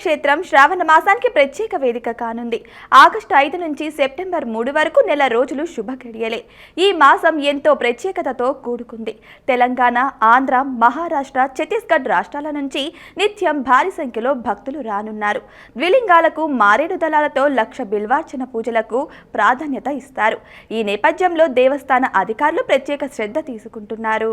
క్షేత్రం శ్రావణ మాసానికి ప్రత్యేక వేదిక కానుంది. ఆగస్టు ఐదు నుంచి సెప్టెంబర్ మూడు వరకు నెల రోజులు శుభగడియలే ఈ మాసం ఎంతో ప్రత్యేకతతో కూడుకుంది. తెలంగాణ ఆంధ్ర మహారాష్ట్ర ఛత్తీస్గఢ్ రాష్ట్రాల నుంచి నిత్యం భారీ సంఖ్యలో భక్తులు రానున్నారు. ద్విలింగాలకు మారేడు దళాలతో లక్ష బిల్వార్చన పూజలకు ప్రాధాన్యత ఇస్తారు. ఈ నేపథ్యంలో దేవస్థాన అధికారులు ప్రత్యేక శ్రద్ధ తీసుకుంటున్నారు.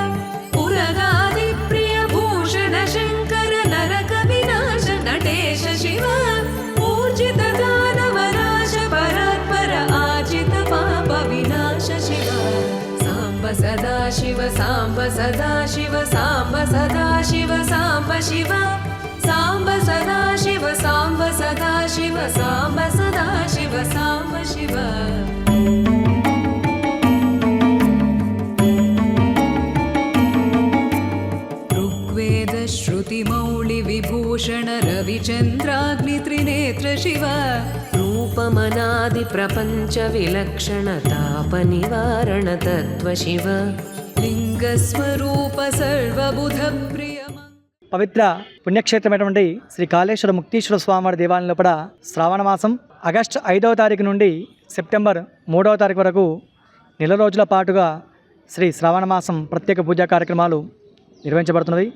सदाशिव साम्ब सदाशिव साम्ब सदाशिव साम्ब शिव। साम्ब सदाशिव साम्ब सदाशिव साम्ब सदाशिव साम्ब शिव। ऋग्वेदश्रुतिमौलिविभूषण रविचन्द्राग्नित्रिनेत्र शिव। रूपमनादिप्रपञ्चविलक्षणतापनिवारण तत्त्व शिव लिङ्गस्वरूप सर्वबुधप्रिय పవిత్ర పుణ్యక్షేత్రమైనటువంటి శ్రీ కాళేశ్వర ముక్తీశ్వర స్వామివారి దేవాలయం లోపల శ్రావణ మాసం ఆగస్టు ఐదవ తారీఖు నుండి సెప్టెంబర్ మూడవ తారీఖు వరకు నెల రోజుల పాటుగా శ్రీ శ్రావణ మాసం ప్రత్యేక పూజా కార్యక్రమాలు నిర్వహించబడుతున్నవి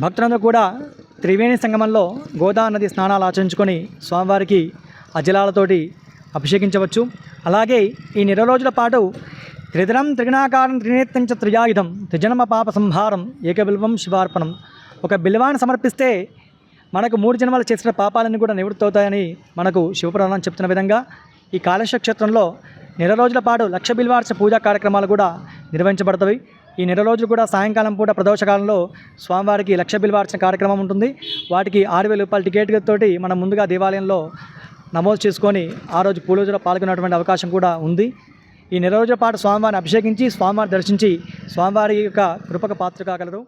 భక్తులందరూ కూడా త్రివేణి సంగమంలో గోదా నది స్నానాలు ఆచరించుకొని స్వామివారికి అజలాలతోటి అభిషేకించవచ్చు. అలాగే ఈ నెల రోజుల పాటు త్రిదినం త్రిగుణాకారం త్రినేత్రం చ త్రియాయుధం త్రిజన్మ పాప సంహారం ఏకబిల్వం శివార్పణం. ఒక బిల్వాన్ని సమర్పిస్తే మనకు మూడు జన్మలు చేసిన పాపాలన్నీ కూడా నివృత్తి అవుతాయని మనకు శివపురాణం చెప్తున్న విధంగా ఈ కాళేశ్వర క్షేత్రంలో నెల రోజుల పాటు లక్ష బిల్వార్చ పూజా కార్యక్రమాలు కూడా నిర్వహించబడతాయి. ఈ నెల రోజులు కూడా సాయంకాలం పూట ప్రదోషకాలంలో స్వామివారికి లక్ష బిల్వార్చన కార్యక్రమం ఉంటుంది. వాటికి ఆరు వేల రూపాయల టికెట్ తోటి మనం ముందుగా దేవాలయంలో నమోదు చేసుకొని ఆ రోజు పూల పూజలో పాల్గొనేటువంటి అవకాశం కూడా ఉంది. ఈ నెల రోజుల పాటు స్వామివారిని అభిషేకించి స్వామివారిని దర్శించి స్వామివారి యొక్క కృపక పాత్ర కాగలరు.